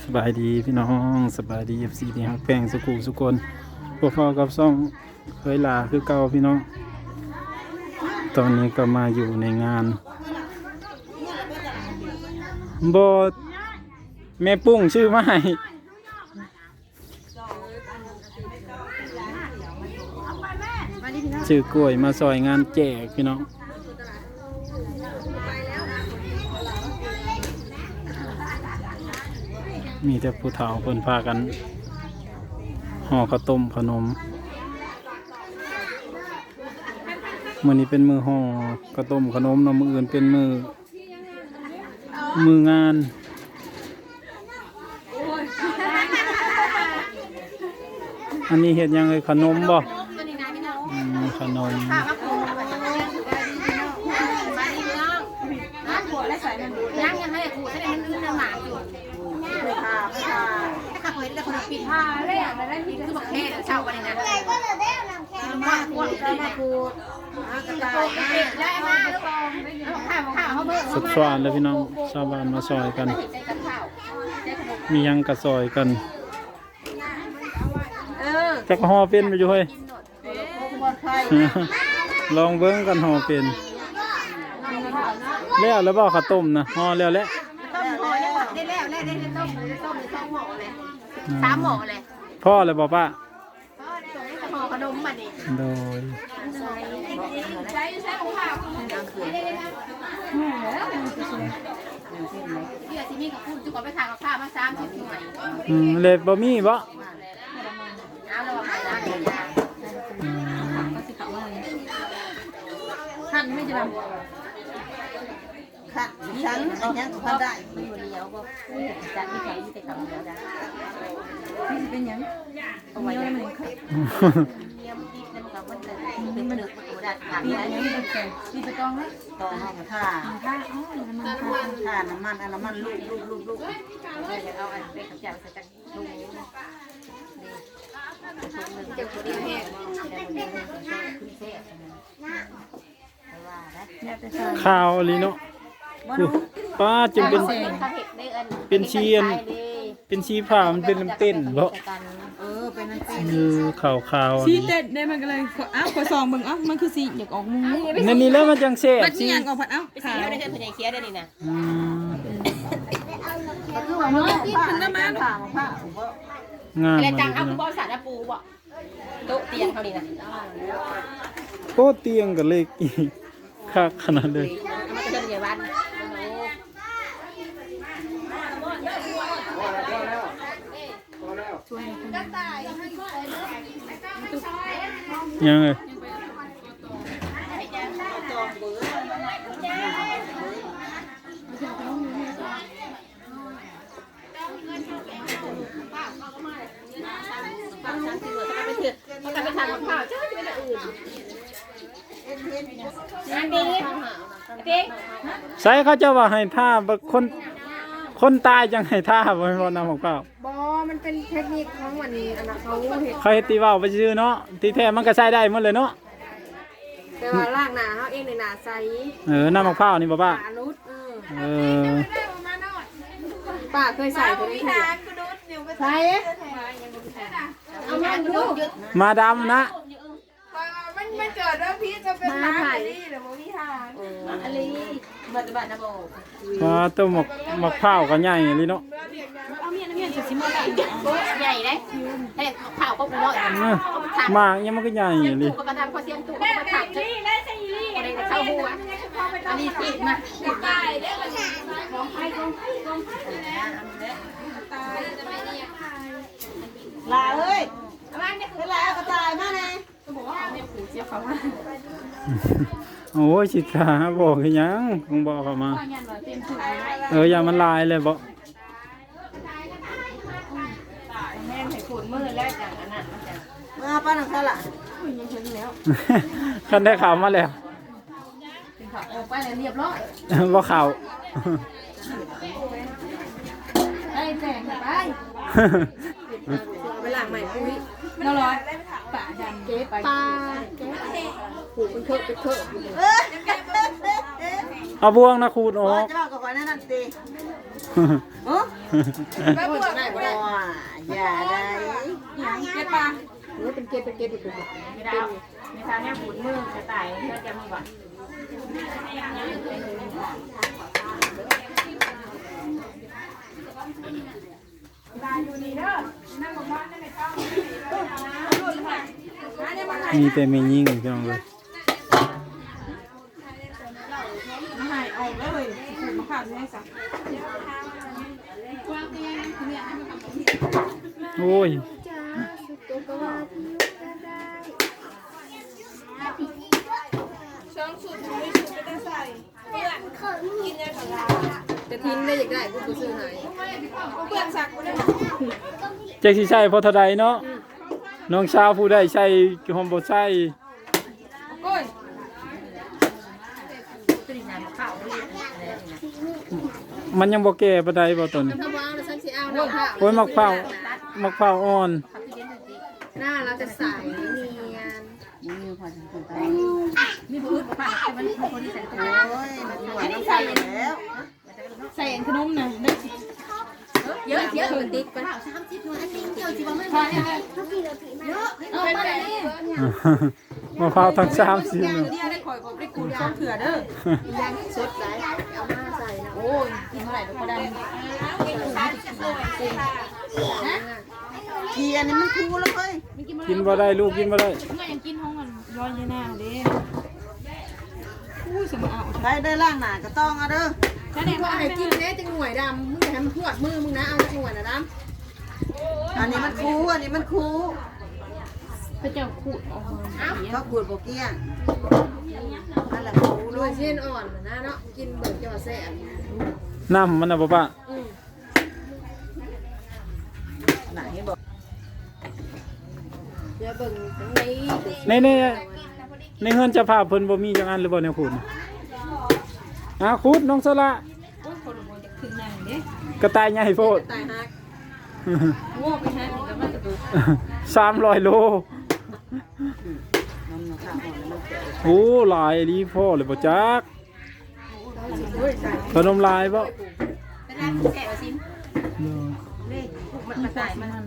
สบายดีพี่น้องสบายดีเอฟซีที่ฮักแป้งสุกูสุกนพวกพ่อกับซ่องเคยลาคือเก่าพี่น้อง ตอนนี้ก็มาอยู่ในงานบทแม่ปุ้งชื่อไมาให้ชื่อกล้วยมาซอยงานแจกพี่น้อง มีแต่ผู้เฒ่าเพิ่นพากันห่อข้าวต้มขนมมื้อนี้เป็นมือห่อข้าวต้มขนมเนาะมื้ออื่นเป็นมือมืองานอันนี้เห็ดหยังเลยขนมบ่อืมขนม ยังยังให้ขูดให้มันลื่นหนาอยู่ค่ะค่ะถ้าเคยได้คนปิดผ้า เลยอะได้ปิดคือบอกแค่เช่าวันนี้นะมากกว่ามาขูดกระต่ายได้มาลูกข้าวข้าวเขาเบิ่งสุดสวานเลยพี่น้องชาวบ้านมาซอยกัน มียังกระซอยกันเออจักห่อเป็นไปอยู่เฮ้ยลอดภัยลองเบิ้งกันห่อเป็นแล้วแล้วบ่ข้าวต้มนะห่อแล้วแหละต้มห่อได้แล้วได้ได้ต้มต้มสองห่อเลย สามห่อเลยพ่อเลยบ่ป้าห่อขนมมาดิโดยใช้ใช้ของข้าวเดี๋ยวที่มีกับพูดจุกไปทางกับข้าวมาสามสิบหน่วยอืมเลยบ่มีบ่เอาเราไปร้านเดียวอืมท่านไม่จะแบ บค่ะฉันอันยังพอได้มันอยู่เดียวก็จะมีใครมีแต่คำเดียวได้นี่เป็นยังเอาไว้เลยเยี่ยมดิบนั่นกับมันจะเป็นมันเดือดมันกระดาษขาดได้ที่ไปต้องไหมต่อห้องท่าท่าท่าน้ำมันอันน้ำมันลูกลูกลูกลูกเอาอันเป็นกับจับใส่จักรทุ่งนี่เจ้าคนเดียวแห้งแต่คนเดียวแห้งขึ้นเซ่ไม่ว่านะเนี่ยแต่ข้าวลีเนาะ อุ๊ยป้าจึงเป็นเขาเห็ดได้อันเป็นชีผ้ามันเป็นเต้นบ่เออเป็นนั่นเป็นเออขาวขาวสีเต้นได้มันก็เลยขออ้าวขอซองเบิ่งเอ้ามันคือสีอยากออกมุ้งนั่นนี่แล้วมันจังแซ่บมันสิสิอยากออกผัดเอ้าไปสีขาวเขาได้เห็นพญาเคี้ยได้นี่นะอืมคือว่ามันกินขึ้นน้ำมันผ้าผ้างามอะไรมาจังเลยเอาพี่น้องบอสารปูบ่โต๊ะเตียงเขานี่นะโอ้เตียงก็เล็กอีกคักขนาดเลย มันจะเป็นใหญ่วัน ยังไง บางครั้งที่เราไปถือเขาไปทานกับข้าวจะไม่เป็นอื่นอั นนี้ติ๊กใส่เขาจะว่าให้ท่าบ่คน คนตายจังให้ท่าบ่ให้บ่นำของเปล่าบอมันเป็นเทคนิคของมันอันนั้นเขาเห็นเขาเฮ็ดตีเว้าไปซื่อเนาะที่แท้มันก็ใช้ได้หมดเลยเนาะแต่ว่าล่างหนาเขาเองในหนาใสเออน้ำมะพร้าวนี่บ่ป้าปานุษเออเออป้าเคยใส่ตัวนี้ถูกใส่เอามาดูมาดำนะมันมันเกิดว่าพี่จะเป็นมาไผ่หรือว่าพี่หาอะ ไรบัตรบัตรนะโบปลาต้มหมกมะพร้าวก็ใหญ่เลยเนาะใหญ่เลยให้ข้าวก็ปูน้อยเออหมากยังมันก็ใหญ่เลยก็กระทำข้อเสียงตู้ก็มาถักใช่ได้ใช่ยี่อะไรเข้าหัวอันนี้ติดมาติดตายลาเอ้ยเวลากระต่ายมาไง โอ้ยสิขาบอกคือหยังคงบอกเขามา เอออย่ามันลายเลยบอกมาป้านังคาละคันได้ข่าวมาแล้วออกไปแล้วเรียบร้อยบ่ข่าวได้แจงไปไปหลังใหม่ปุ้ยน่าร้อยป่าดันเก็บปลาเก็บ ผูกเป็นเคอะเป็นเคอะเออเอาบ่วงนะขูดอโอ้อยกจะบอกกับคนนั้นนั่นตีโอ้ก็พวกได้บ่อย่าได้เก็บปลาหรือเป็นเกตเป็นเกตอีกคนไม่ได้ไม่ทำเนี่ยบูดมือกระต่ายก็จะมีก่อนมีแต่ไม่ยิ่งพี่น้องเลย มาหายออกเลย โอ้ยช่องสุดไม่สุดไม่ได้ใส่เพื่อนกินได้ของเราจะทิ้งได้อยางได้กูกูซื้อให้เพื่อนสักกูได้เจ๊สิใช่พอเท่าใดเนาะน้องชาวผู้ได้ใช่หอมบ่ใช่ โอ้ย มันยังบ่แก่ปานใดบ่ตนถ้าว่าเราฉันสิเอาเนาะค่ะโอ้ยมักเผามักเผาอ่อน หน้าเราจะใสเนียนมีพอจะกินไปมีบูดผ่านมันมันคนที่ใส่ตัวโอ้ยมันหนวดต้องใส่แล้วใส่ขนมน่ะได้สิเยอะเยอะเหมือนติ๊กไปสามสิบหน่วยจริงเกี่ยวจีบมันพอเนี่ยเยอะเอาไปเลย มะพร้าวทั้งสามสิบอย่างหนึ่งเดียวได้ข่อยก็ได้ขูดช่องเถื่อเด้อยังสดไหลเอามาใส่นะโอ้ยกินเท่าไหร่ก็บ่ได้เกียร์นี่มันคูแล้วเฮ้ยกินบ่ได้ลูกกินบ่ได้เมื่อยังกินห้องกันร้อยยาหน้าเด้อุ้ยสมเอาใครได้ล่างหนาก็ต้องเอาเด้อถ้าเด็กว่าให้กินแน่จังหน่วยดำมึงจะให้มันพวดมือมึงนะเอาจังหน่วยนะดอันนี้มันคูอันนี้มันคู พระเจ้าขูดออกมาเขาขูดโบเกี้ยงนั่นแหละคูำด้ด้ววยยเส้นอ่อนนะเนาะ กินเบิกจะว่าแซ่บน้ำมันน่ะบ่ปะไหนบอกเดี๋ยวเบิ่งทั้งนี้ในในในเฮือนเจะภาพเพิ่นบ่มีจังอันหรือบ่แนวขูดน่ะอะขูดน้องสละโอ้ยคนบ่จะขึ้นนั่งเด้กระต่ายใหญ่โพดตายฮักโง่ไปหานี่ก็มันกระดูกสามร้อยโล โอ้หลายดีพ่อเลยบ่จักขนมลายบ่เป็นไรแก่ซิมมันกระต่ายมันมัน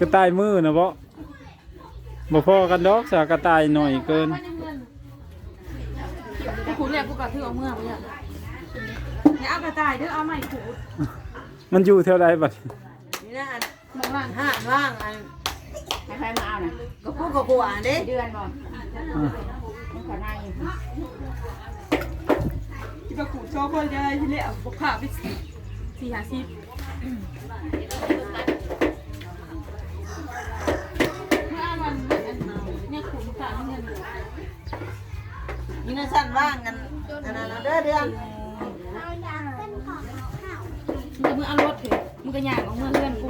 กระต่ายมือนะบ่บ่พอกันดอกสากระต่ายหน่อยเกินขูดแล้วกูก็ถือเอาเมื่อไปอะอย่าเอากระต่ายเด้อเอาใหม่ขูดมันอยู่เท่าใดบัด นี่นะอันมองล่างห้าว่างอันให้ใครมาเอาน่ะก็คู่กับกูอ่านเด้เดือนบ่อะมันขอได้ที่มาขูดโชว์คนจะที่เละบกขาไปสี่หาสิบเมื่อวันเนี่ยขูดมะขามเนี่ยนี่นะสั้นว่างกันอันนั้นเอาเด้อเดือนมึงมึงเอารถเถอะ มึงก็ย่างของมึงเลื่อนกู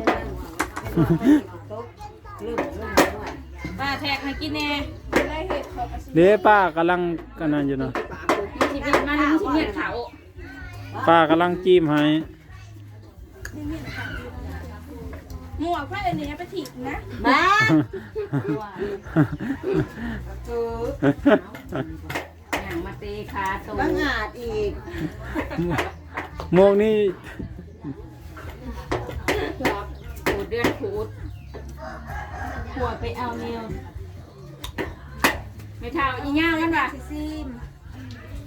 ลืมลืมด้วยป้าแทกให้กินแน่เด้ป้ากำลังกันนั่นอยู่เนาะสิบมาถึงสิบเนี่ยเขาป้ากำลังจิ้มให้หมวกผ้าอันนี้ไปถีบนะมาเอออย่างมาตีขาตัวบังอาจอีกหมวกนี่ ขู ดเดือนขูดหัวไปเอาแนวไม่เท่าอีย่างมันว่า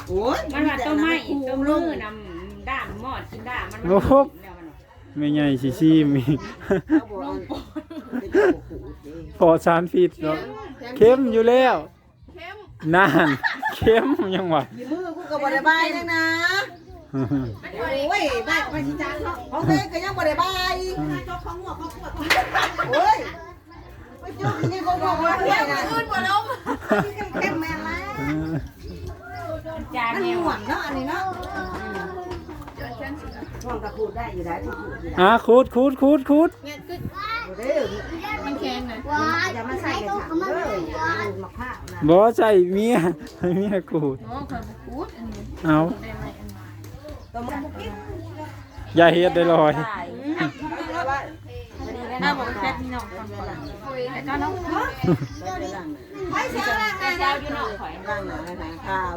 โอ้ยมันว่าต้นไม้ต้นมือนำด้ามมอดกินด้ามมันโอ้โหแล้วมันไม่ใหญ่สิชิมอีกเขาบอกว่าเป็นโอ้โหเด้ปลอดสารพิษเนาะเข้มอยู่แล้วนานเข้มยังวะมือกูก็บ่ได้บายนังนะ โอ้ยได้ไปสิจ้าเนาะของเต้ก็ยังบ่ได้บายโอ้ยไปจุกนี่ก็บอกว่าเพื่อนน่ะอื่นบ่ลงเข้มแม่นแล้วจานมันแนวหวานเนาะอันนี้เนาะห้องกระพูดได้อยู่ได้ทุกพูดอยู่ได้อะคูดคูดคูดคูดเด้อมันแข็งนะอย่ามาใส่กระถางเด้อมะพร้าวนะบ่ใส่เมียให้เมียกูดอ๋อคอยบุกูดอันนี้เอา ได้ไหมอันนี้ต้มบุกินอย่าเฮ็ดได้ลอยน่าบอกแค่พี่น้องฟังก่อนคุยแล้วก็น้องไปไปหลังไอ้เช้าล่างแต่เช้าอยู่นอกข่อยล่างหน่อยนะข้าว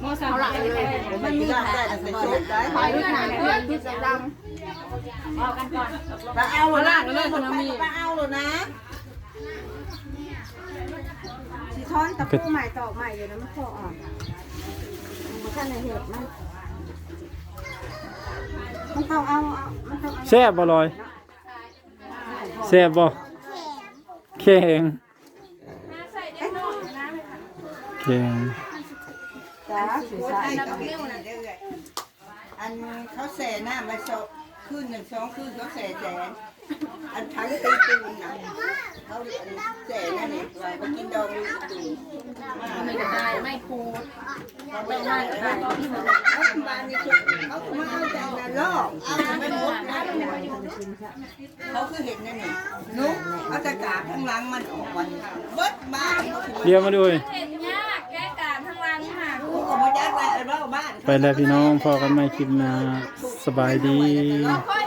โมสั่งอะไรเลยมันมีได้ได้แต่โชคได้ข่อยด้วยหนังเพื่อนที่จะดำเอากันก่อนปลาเอาล่างเลยคนมีปลาเอาเลยนะสีท้อนตะปูใหม่ตอกใหม่อยู่นะมันโคอ่อน ท่านในเห็ดมันมันต้องเอาเอามันต้องเอาแซ่บบ่ลอยแซ่บบ่แข็งแข็งจ้าสีใสไอ้กับนิ้วน่ะเด้ออันเขาแส่น้ำมาสองคืนหนึ่งสองคืนเขาแส่แสน อันทั้งตีปูนน่ะเขาแส่นั่นเองไว้เขากินดองลูกตูนมีกระต่ายไม่พูดเขาไม่ได้อะไรเขาบานนี่เขามาเอาแต่ละลอกเอาแต่ไม่หมดนะเขาคือเห็นนั่นนี่นุ๊กเอาตะกาข้างหลังมันออกวันเบิดบ้านเขาคือเดี๋ยวมาดูอีกเห็นยากแก้การทั้งรังค่ะกูก็มายักไว้เอาบ้านไปแล้วพี่น้องพอกันใหม่คลิปหน้าสบายดีค่อย